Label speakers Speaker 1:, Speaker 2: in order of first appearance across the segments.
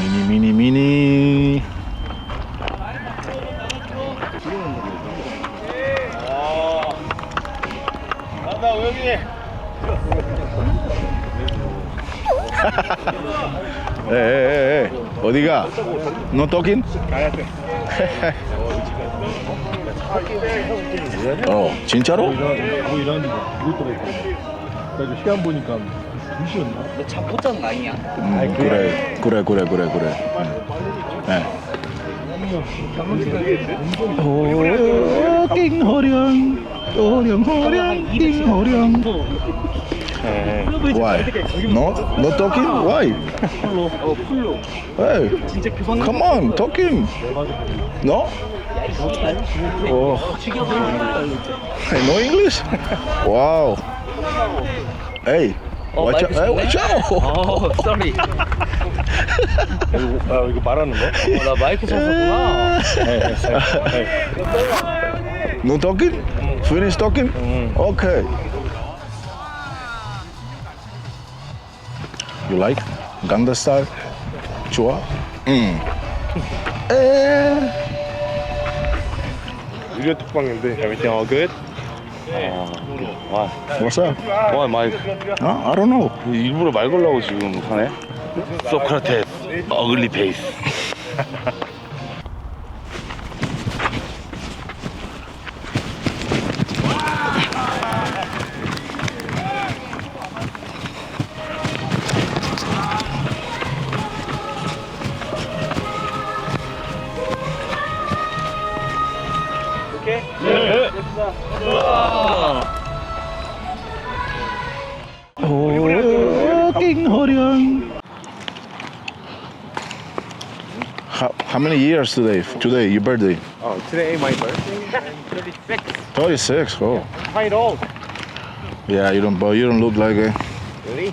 Speaker 1: 미니 미니 미니.
Speaker 2: 간다 우영이
Speaker 1: 에에에 어디가? No talking? 어 진짜로?
Speaker 3: 뭐 이런 이것도 있고. 그래가지고 시간 보니까 2시였나?
Speaker 4: 너 잠 못 자는 거 아니냐?
Speaker 1: 음, 그래 그래 그래 그래 그래. 네. 호령 호령 호령 호령 호령. Why? No, no talking? Why?
Speaker 4: 어 풀로
Speaker 1: Hey,
Speaker 4: 진짜 그
Speaker 1: come on, talking. No? Oh,
Speaker 4: 죽여버리는
Speaker 1: no English? Wow. Hey,
Speaker 4: 어,
Speaker 1: watch out!
Speaker 4: 마이크
Speaker 1: Hey, watch out!
Speaker 4: 어 쏘리
Speaker 3: 아 이거 말하는 거?
Speaker 4: 어나 마이크 쳤었구나
Speaker 1: No talking? Finish talking? Okay. You like Ganda style? 좋아? 음. 에.
Speaker 3: 유료 특방인데 everything all good?
Speaker 2: 와
Speaker 1: What's up?
Speaker 2: 와, 마이
Speaker 1: 어? I don't know.
Speaker 2: 일부러 말 걸라고 지금 하네 소크라테스 어글리 페이스
Speaker 1: many years today? Today, your birthday?
Speaker 3: Oh, today my birthday.
Speaker 1: 36. 36. Oh. oh.
Speaker 3: Quite old.
Speaker 1: Yeah, you don't, but you don't look like it.
Speaker 3: Really?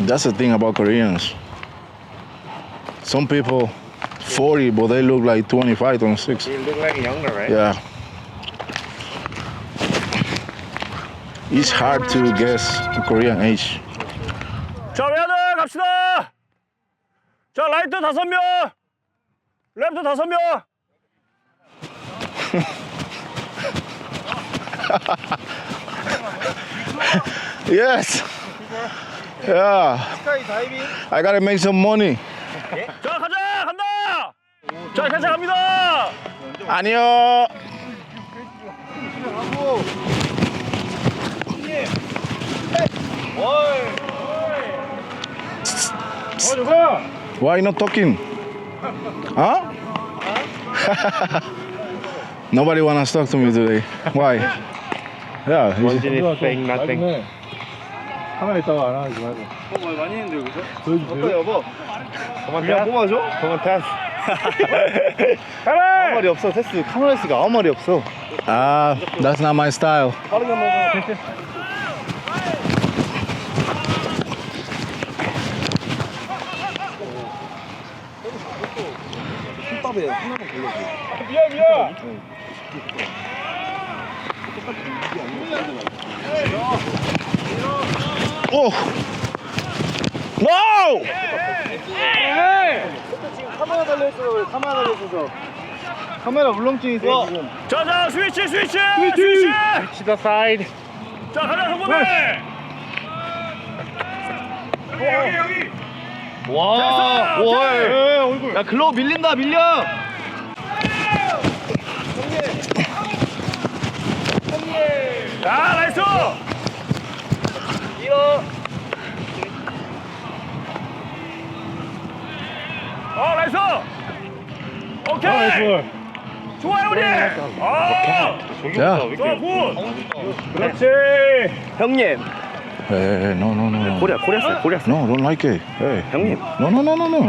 Speaker 1: That's the thing about Koreans. Some people 40, but they look like 25, 26.
Speaker 3: You look like younger, right?
Speaker 1: Yeah. It's hard to guess Korean age.
Speaker 2: 자 라이트 다섯 명 랩트 다섯 명
Speaker 1: Yes. Yeah. I gotta make some money.
Speaker 2: 자 가자 간다 자 가자 갑니다
Speaker 1: 안녕. Why not talking? Huh? Nobody wanna talk to me today. Why? Yeah. he's-
Speaker 3: 원진이 fake nothing. 하나 있다가 안 하지 말고.
Speaker 4: 어 많이 했는데 여기서?
Speaker 3: 보여주세요.
Speaker 2: 여보
Speaker 3: 그냥 뽑아줘?
Speaker 2: 동원 테스
Speaker 3: 아무 말이 없어, 테스. 카메라스가 아무 말이 없어.
Speaker 1: Ah, that's not my style. 떡밥에 하나만 골라줘. 미야 미야.
Speaker 3: 똑같이 이게 카메라 달려있어 카메라 달려있어 카메라 울렁증이 있어.
Speaker 2: 자자 스위치 스위치! 스위치!
Speaker 3: 스위치! 더 사이드.
Speaker 2: 자 가자 성범이
Speaker 3: 어.
Speaker 2: 여기 여기!
Speaker 3: 와,
Speaker 2: 오케이.
Speaker 3: 예, 얼굴.
Speaker 4: 야 글로 밀린다 밀려
Speaker 2: 자 나이스
Speaker 4: 밀어
Speaker 2: 어 나이스 오케이 좋아요 우리 어
Speaker 1: Yeah.
Speaker 2: 좋아 굿
Speaker 3: 그렇지. 형님.
Speaker 1: Hey, no, no, no, no.
Speaker 3: 코리아, 코리아, 코리아.
Speaker 1: No, don't like it. Hey.
Speaker 3: 형님.
Speaker 1: No, no, no, no, no.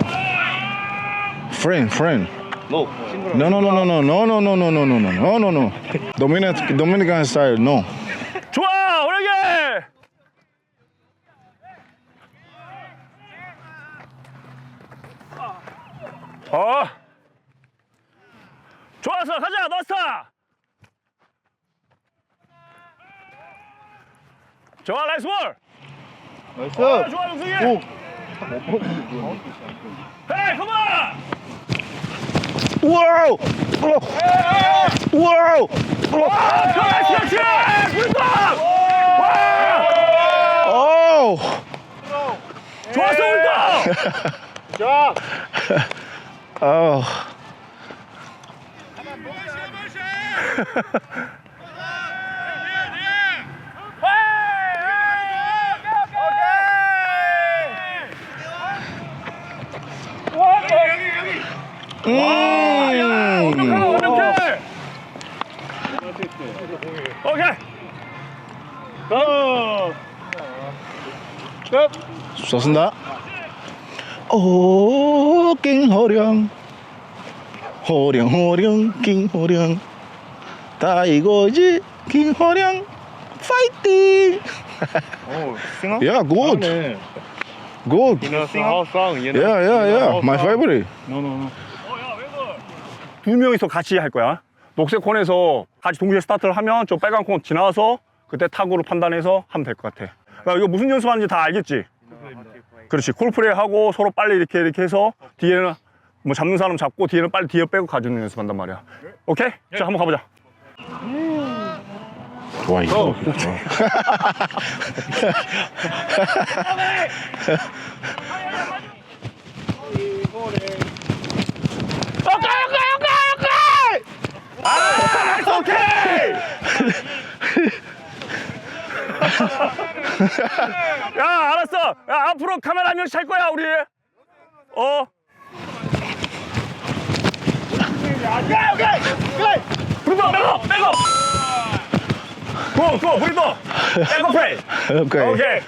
Speaker 1: Friend, friend.
Speaker 3: No.
Speaker 1: No, no, no, no, no, no, no, no, no, no, no, no, no, no, no. Dominican, Dominican style, no.
Speaker 2: 좋아 오래게 어 좋았어 가자 너스타 좋아 나이스 볼!
Speaker 3: 나이스.
Speaker 2: 어, 좋아 용승이!
Speaker 3: 오.
Speaker 2: 헤이 컴온!
Speaker 1: 와우! 와우!
Speaker 2: 그렇지 그렇지 굴떡 와!
Speaker 1: 오!
Speaker 2: 좋았어 굴떡
Speaker 1: 아, 음.
Speaker 2: 완벽해 오케이
Speaker 1: 좋습니다. 오, 킹호령. 호령, 호령, 킹호령. 다 이거지, 킹호령. 파이팅!
Speaker 3: 어, 싱어?
Speaker 1: Yeah, good,
Speaker 3: 네.
Speaker 1: good.
Speaker 3: You know how song, you know?
Speaker 1: Yeah, yeah, yeah. My favorite.
Speaker 3: No, no, no.
Speaker 2: 두 명이서 같이 할 거야 녹색 콘에서 같이 동시에 스타트를 하면 저 빨간 콘 지나가서 그때 타구를 판단해서 하면 될 것 같아 야, 이거 무슨 연습하는지 다 알겠지? 그렇지 콜플레이 하고 서로 빨리 이렇게 이렇게 해서 뒤에는 뭐 잡는 사람 잡고 뒤에는 빨리 뒤에 빼고 가주는 연습한단 말이야 오케이? 자 한번 가보자
Speaker 1: 좋아, 이거.
Speaker 2: 오케이! 야, 알았어. 야, 앞으로 카메라 한 명씩 찰 거야, 우리. 어. 오케이, 오케이. 브리더, 백업, 백업. 고, 고, 브리더. 백업 플레이.
Speaker 1: 오케이.
Speaker 2: 오케이.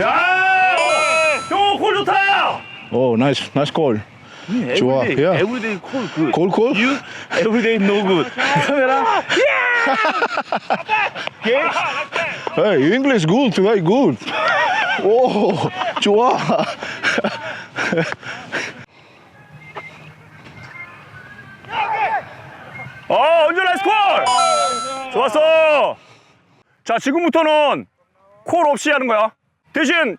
Speaker 2: 야! 형, 골 좋다!
Speaker 1: 오, 나이스, 나이스 콜. 좋아, 야.
Speaker 3: Everyday cool, good.
Speaker 1: 콜, 콜?
Speaker 3: You, everyday no good. 카메라?
Speaker 1: Hey, English good, today good. 오, 좋아.
Speaker 2: 어, 언제 나이스 콜! 좋았어! 자, 지금부터는 콜 없이 하는 거야. 대신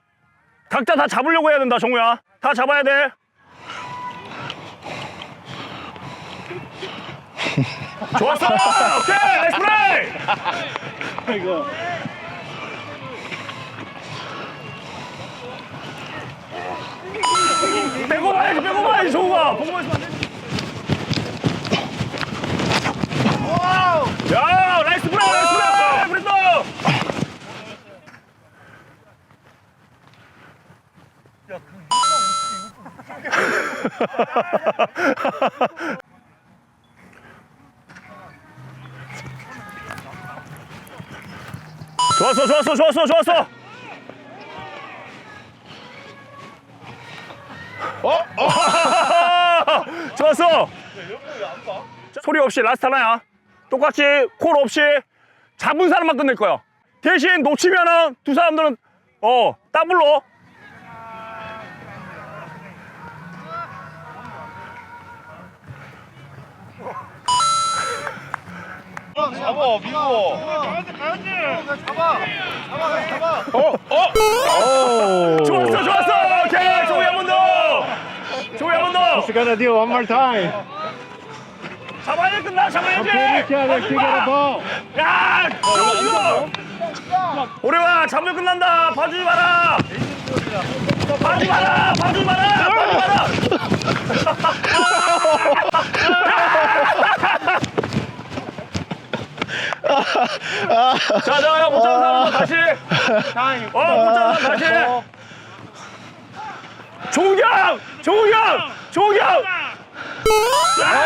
Speaker 2: 각자 다 잡으려고 해야 된다, 정우야. 다 잡아야 돼. 좋았어! 오케이! 나이스 플레이!
Speaker 3: 이거.
Speaker 2: 빼고 봐야지, 빼고 봐야지, 정우가. 보고. 야, 나이스 플레이, 나이스 플레이! 좋았어, 좋았어, 좋았어, 좋았어. 어? 좋았어. 소리 없이 라스트 하나야. 똑같이 콜 없이 잡은 사람만 끝낼 거야. 대신 놓치면은 두 사람들은 어 더블로.
Speaker 3: 잡아, 미워.
Speaker 1: 오.
Speaker 2: 좋았어, 좋았어. 오케이, 조이 한번 더. 조이 한번 더.
Speaker 3: gonna do one more time.
Speaker 2: 잡아야 끝나, 잡아야지. 마. 야, 저거 오래와 잡으면 끝난다. 봐주지 마라. 봐주지 마라. 봐주지 마라. 봐주지 마라. 자, 자, 야, 못 잡은 사람 다시. 어, 못 잡은 사람 다시. 종경! 종경! 종경! 아!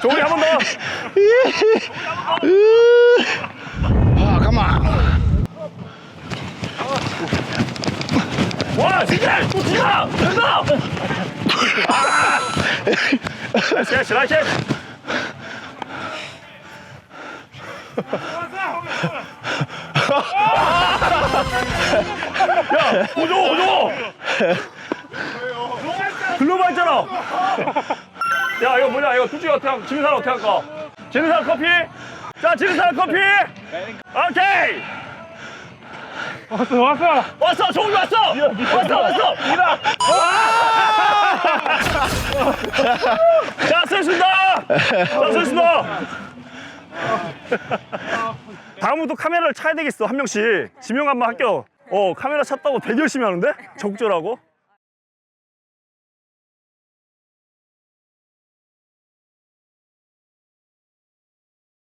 Speaker 2: 종이 한번 더.
Speaker 1: 아, 가만.
Speaker 2: 와, 진짜 또 치자. 된다. 아! 나이스, 나이스. 야, 오줘, 오줘. 글로브 했잖아. 야, 이거 뭐냐? 이거 둘 중에 어떻게, 하면- 지는 사람 어떻게 할까? 지는 사람 커피? 자, 지는 사람 커피! 오케이.
Speaker 3: 왔어 왔어
Speaker 2: 왔어, 종이 왔어. 왔어, 왔어. 미라. 자, 쓰겠습니다. 자, 쓰겠습니다. 다음부터 카메라를 차야 되겠어, 한 명씩. 지명 한번 할게요. 어, 카메라 찾다고 되게 열심히 하는데? 적절하고.